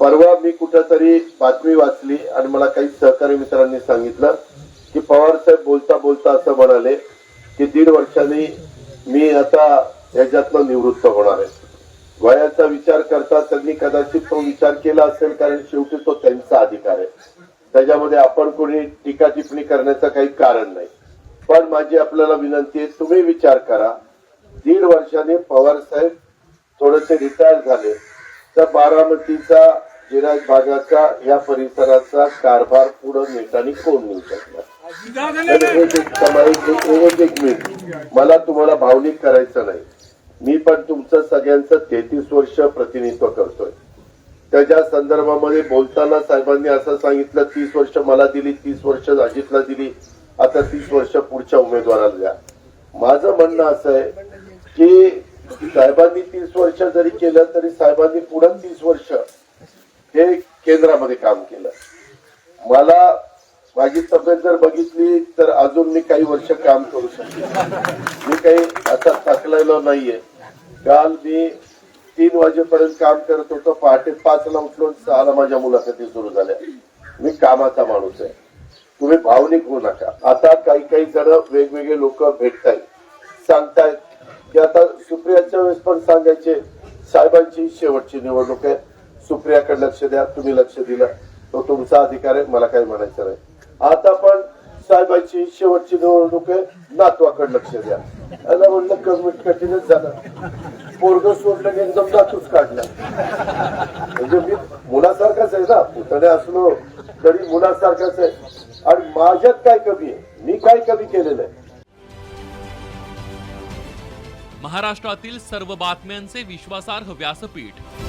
परवा मी कुठंतरी बातमी वाचली आणि मला काही सहकारी मित्रांनी सांगितलं की पवार साहेब बोलता बोलता असं म्हणाले की दीड वर्षांनी मी आता ह्याच्यातनं निवृत्त होणार आहे. वयाचा विचार करता त्यांनी कदाचित तो विचार केला असेल कारण शेवटी तो त्यांचा अधिकार आहे. त्याच्यामध्ये आपण कोणी टीका टिप्पणी करण्याचं काही कारण नाही. पण माझी आपल्याला विनंती आहे तुम्ही विचार करा. दीड वर्षाने पवार साहेब थोडेसे रिटायर झाले. तर बारामतीचा जिराज भागाचा या परिसराचा कारभार पुढे नेटाने कोण नेऊ शकणार? एक मला तुम्हाला भावनिक करायचं नाही. मी पण तुमचं सगळ्यांचं तेहतीस वर्ष प्रतिनिधित्व करतोय. त्याच्या संदर्भामध्ये बोलताना साहेबांनी असं सांगितलं तीस वर्ष मला दिली तीस वर्ष अजितला दिली आता तीस वर्ष पुढच्या उमेदवाराला द्या. माझं म्हणणं असं आहे की साहेबांनी तीस वर्ष जरी केलं तरी साहेबांनी पुढे तीस वर्ष हे केंद्रामध्ये काम केलं. मला माझी तब्येत जर बघितली तर अजून मी काही वर्ष काम करू शकतो. मी काही आता थकलेलो नाहीये. काल मी तीन वाजेपर्यंत काम करत होतो पहाटे पाचला उठलो सहाला माझ्या मुलाखती सुरू झाल्या. मी कामाचा माणूस आहे. तुम्ही भावनिक होऊ नका. आता काही काही जण वेगवेगळे लोक भेटतायत. सांगतायत की आता सुप्रियाच्या वेळेस पण सांगायचे साहेबांची शेवटची निवडणूक आहे. सुप्रियाकडे लक्ष द्या तुम्ही लक्ष दिलं. तो तुमचा अधिकार आहे मला काही म्हणायचं नाही. आता पण साहेबांची शेवटची निवडणूक आहे नातवाकडे लक्ष द्या. त्याला म्हणलं कमिट कठीणच झालं. पोरग सोडलं की एकदम नातूच काढला. म्हणजे मी मुलासारखाच आहे ना पुतणे असलो तरी मुलासारखाच आहे. आणि माझ्यात काय कमी आहे? मी काय कमी केलेलं आहे? महाराष्ट्रातील सर्व बातम्यांचे विश्वासार्ह व्यासपीठ.